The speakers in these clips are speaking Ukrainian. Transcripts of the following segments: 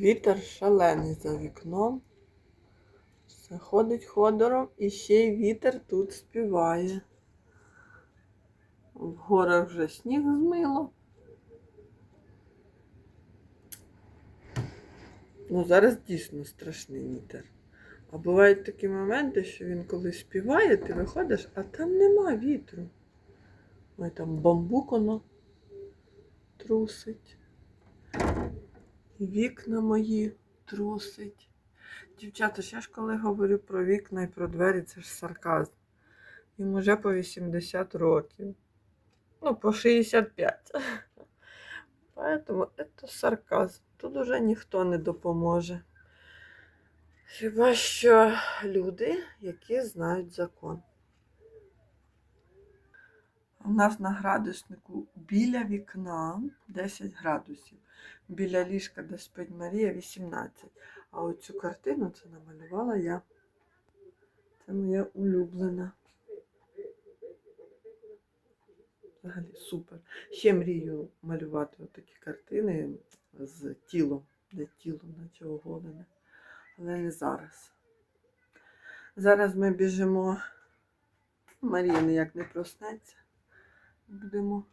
Вітер шалений за вікном. Все ходить ходором і ще й вітер тут співає. В горах вже сніг змило. Ну, зараз дійсно страшний вітер. А бувають такі моменти, що він коли співає, ти виходиш, а там нема вітру. Ой, там бамбук воно трусить. Вікна мої трусить. Дівчата, ще ж коли говорю про вікна і про двері, це ж сарказм. Їм уже по 80 років. Ну, по 65. Поэтому це сарказм. Тут уже ніхто не допоможе. Хіба що люди, які знають закон. У нас на градуснику біля вікна 10 градусів. Біля ліжка, де спить Марія, 18. А оцю картину це намалювала я. Це моя улюблена. Взагалі супер. Ще мрію малювати отакі картини з тілом, де тіло наче оголене. Але не зараз. Зараз ми біжимо. Марія ніяк не проснеться. Будемо,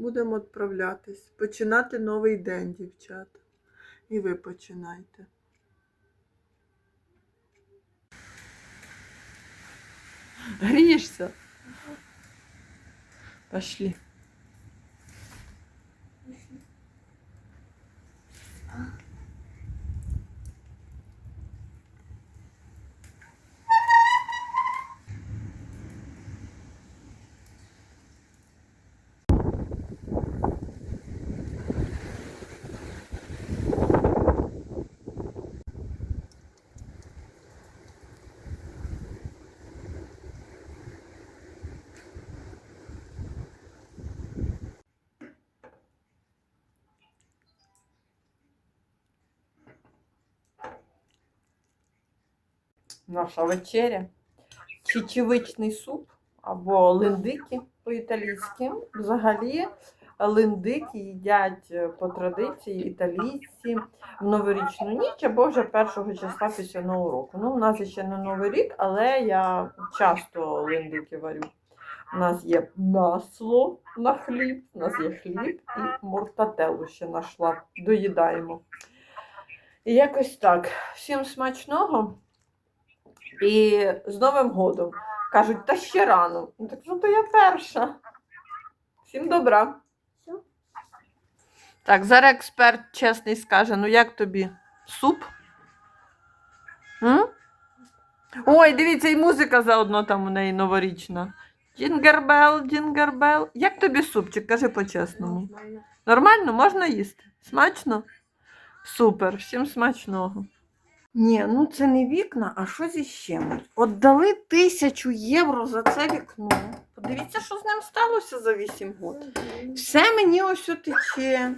будемо відправлятись. Починати новий день, дівчата. І ви починайте. Грієшся? Пошли. Наша вечеря. Чечевичний суп або линдики по-італійськи. Взагалі линдики їдять е, по традиції італійці в новорічну ніч або вже першого числа після нового року. Ну, у нас ще не новий рік, але я часто линдики варю. У нас є масло на хліб, у нас є хліб і мортателу ще нашла. Доїдаємо. І якось так. Всім смачного. І з Новим годом. Кажуть, та ще рано. Ну, так ну то я перша. Всім добра. Так, зараз експерт чесний скаже, ну як тобі? Суп? М? Ой, дивіться, і музика заодно там у неї новорічна. Джінгербел, джінгербел. Як тобі супчик? Кажи по-чесному. Нормально. Нормально, можна їсти? Смачно? Супер, всім смачного. Ні, ну це не вікна, а щось іще. От дали тисячу євро за це вікно. Подивіться, що з ним сталося за 8 років. Все мені ось тече.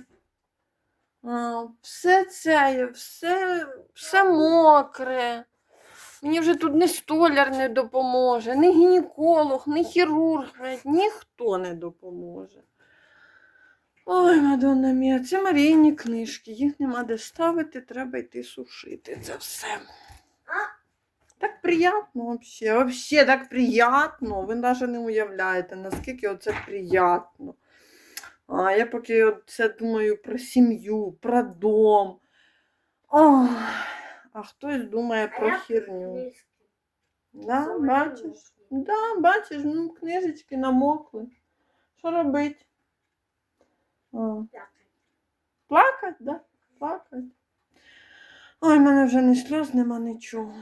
Все це, все, все мокре. Мені вже тут ні столяр не допоможе, ні гінеколог, ні хірург, ніхто не допоможе. Ой, Мадонна мія, це Марійні книжки. Їх нема де ставити, треба йти сушити. Це все. Так приємно взагалі. Взагалі так приємно. Ви навіть не уявляєте, наскільки оце приємно. А я поки це думаю про сім'ю, про дом. Ох, а хтось думає про херню. Да, бачиш? Да, бачиш, ну книжечки намокли. Що робити? Плакать, да? Плакать. Ой, в мене вже не сльоз, нема нічого.